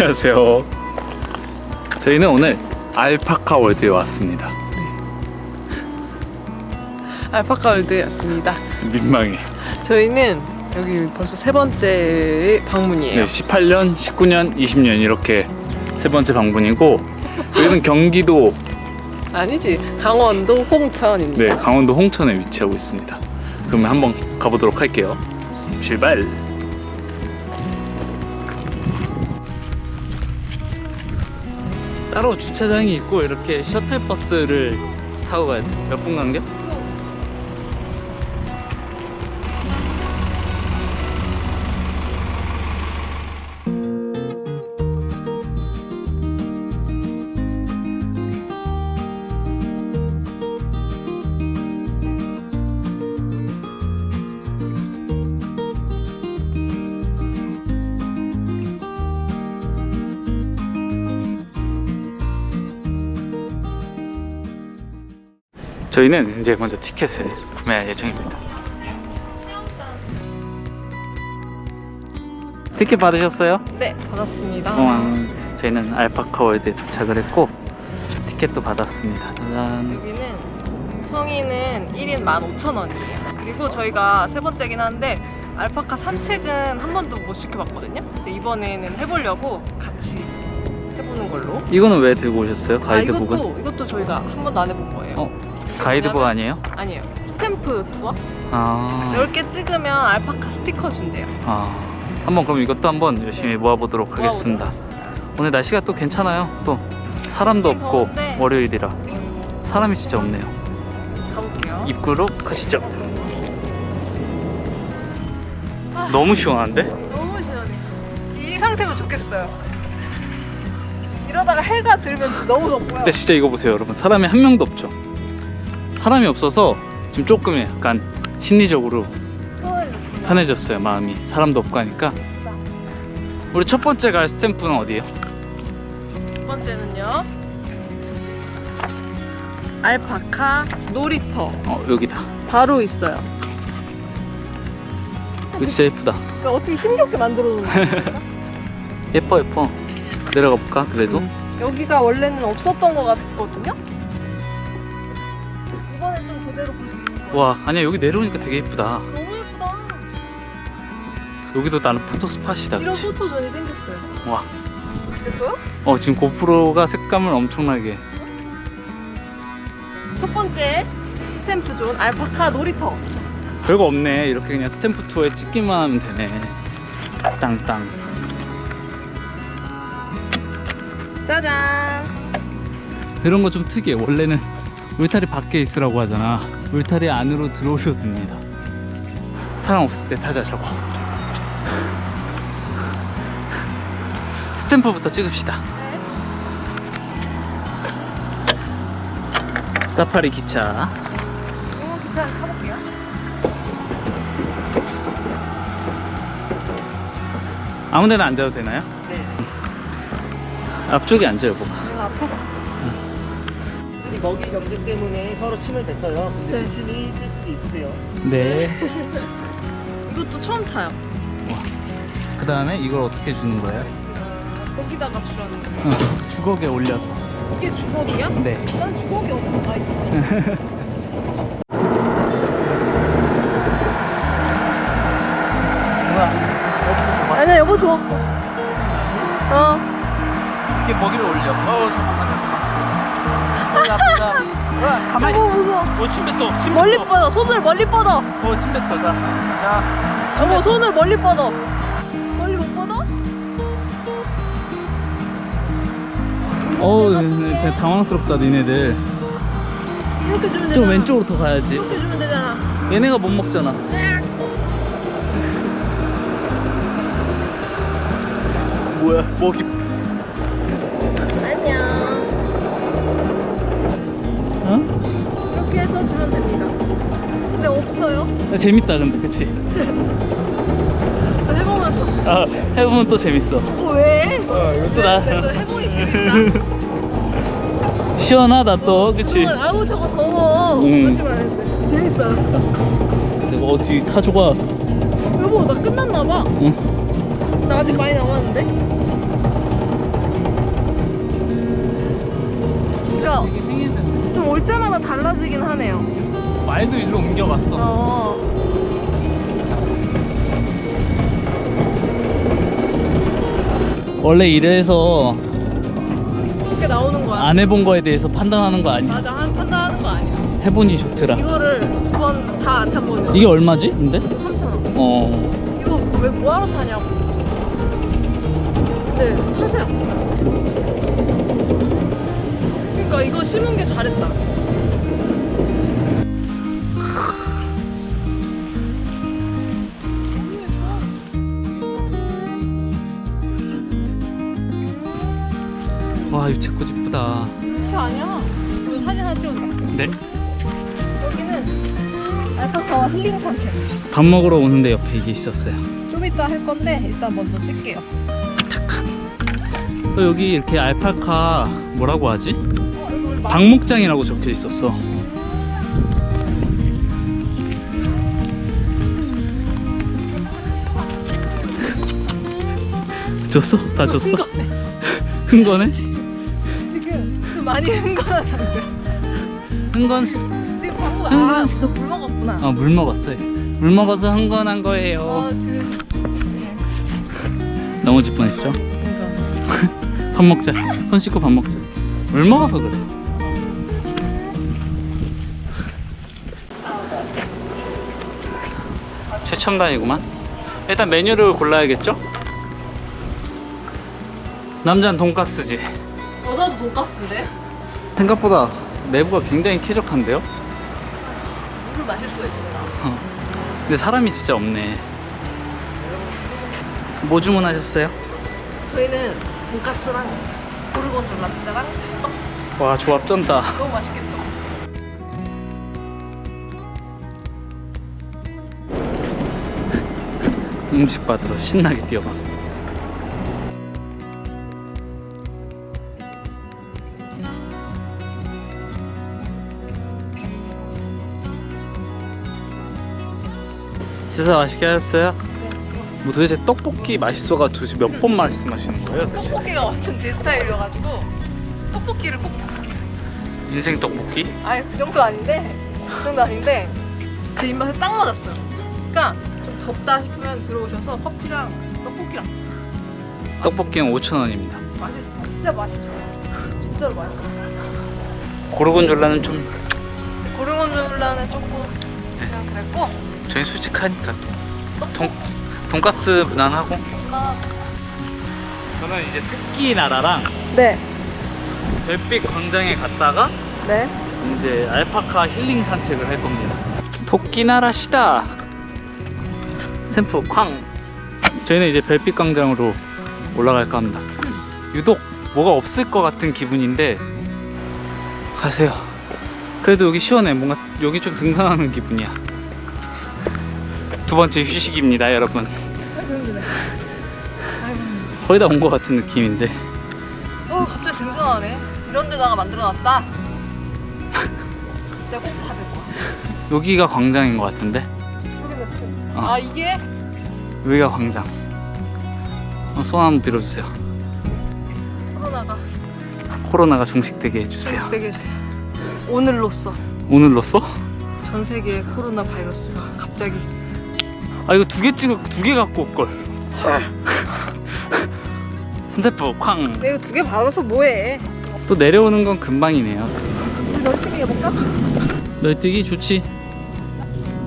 안녕하세요. 저희는 오늘 알파카 월드에 왔습니다. 알파카 월드였습니다. 민망해. 저희는 여기 벌써 세 번째 방문이에요. 네, 18년, 19년, 20년 이렇게 세 번째 방문이고 여기는 경기도 아니지 강원도 홍천입니다. 네, 강원도 홍천에 위치하고 있습니다. 그러면 한번 가보도록 할게요. 출발. 따로 주차장이 있고 이렇게 셔틀버스를 타고 가야 돼. 몇 분 간격? 저희는 이제 먼저 티켓을 구매할 예정입니다. 티켓 받으셨어요? 네 받았습니다. 어, 저희는 알파카 월드에 도착을 했고 티켓도 받았습니다. 짜잔. 여기는 성인은 1인 15,000원이에요. 그리고 저희가 세 번째긴 한데 알파카 산책은 한 번도 못 시켜봤거든요. 근데 이번에는 해보려고 같이 해보는 걸로. 이거는 왜 들고 오셨어요? 아, 가이드북은? 이것도 이것도 저희가 한 번도 안. 어? 가이드북 아니에요? 아니에요. 스탬프 투어? 아, 10개 찍으면 알파카 스티커 준대요. 아. 한번 그럼 이것도 한번 열심히 모아보도록 하겠습니다. 오늘 날씨가 또 괜찮아요. 또 사람도 좀 없고 더운데. 월요일이라. 사람이 진짜 없네요. 가볼게요. 입구로 가시죠. 너무 시원한데? 너무 시원해. 이 상태면 좋겠어요. 이러다가 해가 들면 너무 덥고요. 근데 진짜 이거 보세요, 여러분. 사람이 한 명도 없죠. 사람이 없어서 지금 조금 약간 심리적으로. 편해졌어요, 마음이. 사람도 없고 하니까. 우리 첫 번째 갈 스탬프는 어디예요? 두 번째는요. 알파카 놀이터 어, 여기다. 바로 있어요. 이거 진짜 예쁘다. 그러니까 어떻게 힘겹게 만들어놓는 거야? 예뻐, 예뻐. 내려가 볼까, 그래도? 여기가 원래는 없었던 것 같거든요. 이번에 좀 제대로 볼 수 있을 거예요. 와, 아니야, 여기 내려오니까 되게 예쁘다. 너무 예쁘다. 여기도 나는 포토 스팟이다, 이런 그치? 포토존이 생겼어요. 와. 됐어요? 어, 지금 고프로가 색감을 엄청나게. 첫 번째 스탬프존 알파카 놀이터. 별거 없네. 이렇게 그냥 스탬프 투어에 찍기만 하면 되네. 땅땅. 짜잔. 이런 거 좀 특이해. 원래는 울타리 밖에 있으라고 하잖아. 울타리 안으로 들어오셔도 됩니다. 사람 없을 때 타자 저거. 스탬프부터 찍읍시다. 사파리 기차. 타볼게요. 아무 데나 앉아도 되나요? 네. 앞쪽에 앉아요, 뭐. 내가 아파서. 이 먹이 경쟁 때문에 서로 침을 뱉어요. 근데 네. 대신이 쓸 수도 있으세요. 네. 이것도 처음 타요. 그 다음에 이걸 어떻게 주는 거예요? 거기다가 주라는 거. 어, 주걱에 올려서. 이게 주걱이야? 네. 난 주걱이 어디가 있어? 아니야 여보 줘. 어. 이게 먹이를 올려. 어, 잠깐만, 잠깐만. 보자, 보자. 어, 가만히 있어. 여보 무서워. 어, 침 뱉어. 침 멀리. 뻗어. 손을 멀리 뻗어. 어, 침 뱉어. 자. 자. 여보 손을 멀리 뻗어. 멀리 못 뻗어? 어우, 되게 당황스럽다, 니네들. 이렇게 주면 되잖아. 좀 왼쪽으로 더 가야지. 이렇게 주면 되잖아. 얘네가 못 먹잖아. 뭐야, 먹이. 재밌다 근데 그치? 아, 해보면 또 재밌어. 아, 해보면 또 재밌어 어, 왜? 어, 이것도 나 해보니 재밌다. 시원하다 또 어, 그치? 어, 아우 저거 더워. 그러지 말랬는데. 재밌어. 내가 어디 타조가 여보 나 끝났나 봐. 응. 나 아직 많이 남았는데. 그러니까 좀 올 때마다 달라지긴 하네요. 말도 일로 옮겨갔어. 어. 원래 이래서 이렇게 나오는 거야. 안 해본 거에 대해서 판단하는 거 아니야? 맞아, 한 판단하는 거 아니야. 해보니 좋더라. 이거를 두 번 다 안 탄 거는 이게 얼마지? 근데? 3,000원. 어. 이거 왜 뭐하러 타냐고. 네, 타세요. 그러니까 이거 심은 게 잘했다. 와, 유채꽃 이쁘다. 그치 아니야. 이거 사진 하나 찍어줘. 네? 여기는 알파카와 힐링 산책. 밥 먹으러 오는데 옆에 이게 있었어요. 좀 이따 할 건데 일단 먼저 찍게요. 또 여기 이렇게 알파카 뭐라고 하지? 어, 우리 마- 방목장이라고 적혀 있었어. 줬어? 다 줬어? 큰 거네? 많이 흥건한 상태. 흥건 지금 방금 아, 흥건했어. 너물 먹었구나. 어, 물 먹었어요. 물 먹어서 흥건한 거예요. 어, 지금 넘어질 뻔했죠? 그러니까. 밥 먹자. 손 씻고 밥 먹자. 물 먹어서 그래. 최첨단이구만. 일단 메뉴를 골라야겠죠? 남자는 돈가스지. 여자도 돈까스인데 생각보다 내부가 굉장히 쾌적한데요? 물을 마실 수가 있습니다. 어. 근데 사람이 진짜 없네. 뭐 주문하셨어요? 저희는 돈까스랑 고르곤졸라 피자랑 떡 와 조합 쩐다. 너무 맛있겠죠? 음식 받으러 신나게 뛰어가. 진짜 맛있게 하셨어요? 뭐 도대체 떡볶이 맛있어가지고 도대체 몇 번 말씀하시는 거예요? 도대체? 떡볶이가 완전 제 스타일이어가지고 떡볶이를 꼭 인생 떡볶이? 아니 그 정도 아닌데 그 정도 아닌데 제 입맛에 딱 맞았어요. 그러니까 좀 덥다 싶으면 들어오셔서 커피랑 떡볶이랑 떡볶이는 5,000원입니다. 맛있어. 진짜 맛있어. 진짜로 맛있어. 고르곤졸라는 좀 고르곤졸라는 조금 그냥 그랬고 저희 솔직하니까 돈, 돈가스 무난하고 나 저는 이제 토끼 나라랑 네. 별빛 광장에 갔다가 네. 이제 알파카 힐링 산책을 할 겁니다. 토끼 나라시다. 샘프 쾅. 저희는 이제 별빛 광장으로 올라갈까 합니다. 유독 뭐가 없을 것 같은 기분인데 가세요. 그래도 여기 시원해. 뭔가 여기 좀 등산하는 기분이야. 두 번째 휴식입니다, 여러분. 거의 다 온 것 같은 느낌인데. 어 갑자기 등산하네. 이런 데다가 만들어놨다. 내가 꼭 받을 거야. 여기가 광장인 것 같은데. 어. 아 이게 여기가 광장. 어, 손 한번 빌어주세요. 코로나가 코로나가 종식되게 해주세요. 되게 해주세요. 오늘로써 오늘로써? 전 세계 코로나 바이러스가 갑자기 아 이거 두 개 찍을 두개 갖고 올 걸. 스태프 쾅. 내가 두 개 받아서 뭐해? 또 내려오는 건 금방이네요. 우리 널뛰기 해볼까? 널뛰기 좋지.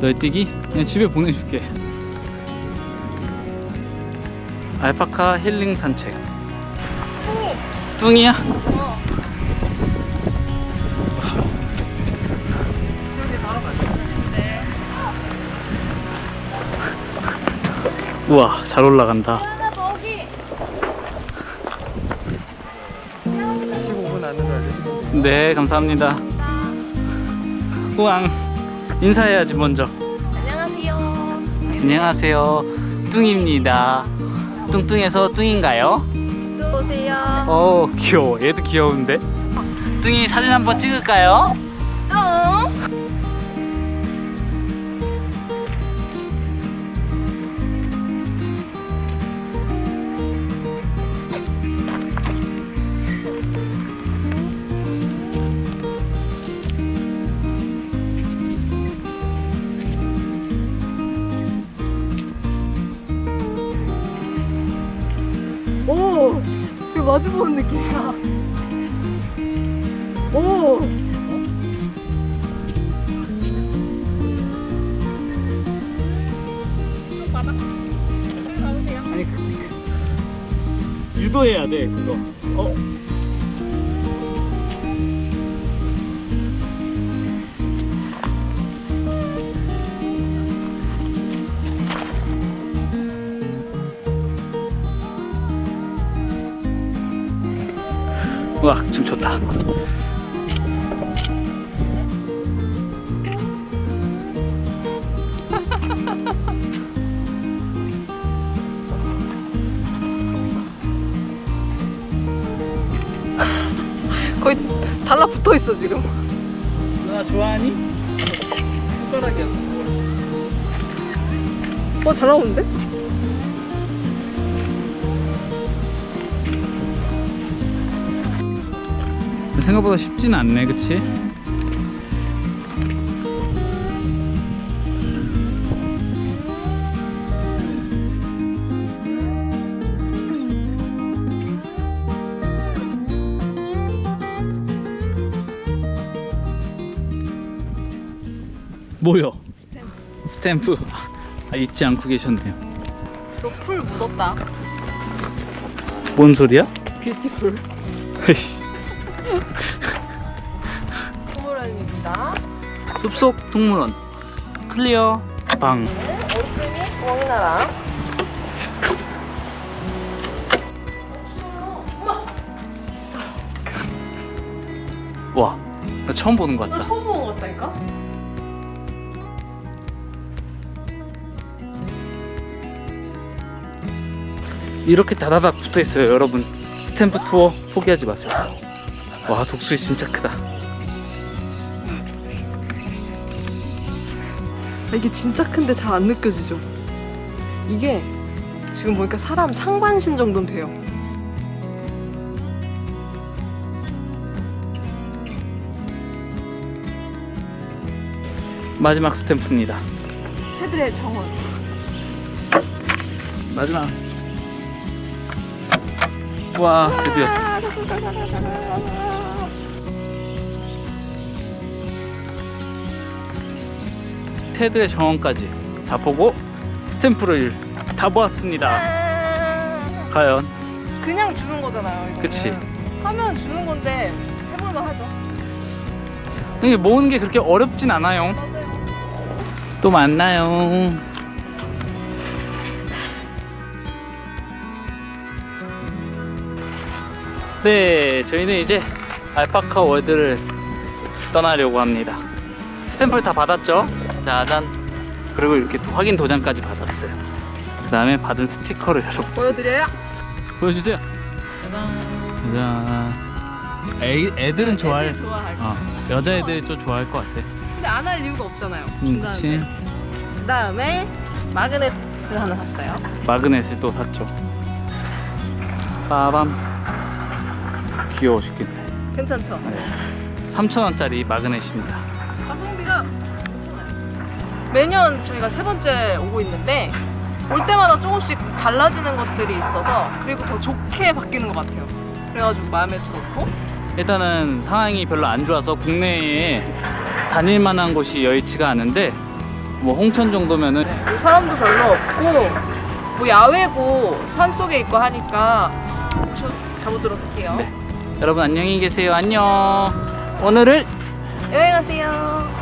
널뛰기 그냥 집에 보내줄게. 알파카 힐링 산책. 뚱이야? 어. 우와 잘 올라간다. 하나 거기. 15분 안 넣어야 돼. 네 감사합니다. 우왕 인사해야지 먼저. 안녕하세요. 안녕하세요. 뚱입니다. 뚱뚱해서 뚱인가요? 또 오세요. 어 귀여워. 얘도 귀여운데. 뚱이 사진 한번 찍을까요? 어? 마주 보는 느낌이야. 오. 그, 그, 유도해야 돼 그거. 어. 와, 좀 좋다. 거의 달라붙어 있어 지금. 누나 좋아하니? 손가락이야. 어, 잘 나오는데? 생각보다 쉽진 않네, 그치? 뭐요? 스탬프. 아, 잊지 않고 계셨네요. 너 풀 묻었다. 뭔 소리야? 뷰티풀. 숲속 동물원 클리어 방 얼큰이 왕나라. 와, 나 처음 보는 것나 같다. 처음 본것 같다니까? 이렇게 다다닥 붙어 있어요, 여러분. 스탬프 투어 포기하지 마세요. 와, 독수리 진짜 크다. 아, 이게 진짜 큰데 잘 안 느껴지죠? 이게 지금 보니까 사람 상반신 정도는 돼요. 마지막 스탬프입니다. 새들의 정원. 마지막. 와, 드디어. 테드의 정원까지 다 보고 스탬프를 다 보았습니다. 과연 그냥 주는 거잖아요. 이거는. 그치. 하면 주는 건데 해볼만 하죠. 이게 모으는 게 그렇게 어렵진 않아요. 또 만나요. 네, 저희는 이제 알파카 월드를 떠나려고 합니다. 스탬프를 다 받았죠? 짜잔. 그리고 이렇게 또 확인 도장까지 받았어요. 그 다음에 받은 스티커를 여러분 보여드려요? 보여주세요. 짜잔. 애, 애들은 좋아할, 애들 좋아할 거. 어, 여자애들이 좀 좋아할 것 같아. 근데 안 할 이유가 없잖아요. 음. 그치. 그 다음에 마그넷을 하나 샀어요. 마그넷을 또 샀죠. 빠밤. 귀여워 죽겠네. 괜찮죠? 3,000원짜리 마그넷입니다. 매년 저희가 세 번째 오고 있는데 올 때마다 조금씩 달라지는 것들이 있어서 그리고 더 좋게 바뀌는 것 같아요. 그래가지고 마음에 들었고 일단은 상황이 별로 안 좋아서 국내에 다닐 만한 곳이 여의치가 않은데 뭐 홍천 정도면은 뭐 사람도 별로 없고 뭐 야외고 산 속에 있고 하니까 오셔 가보도록 할게요. 네. 여러분 안녕히 계세요. 안녕. 오늘을 여행하세요.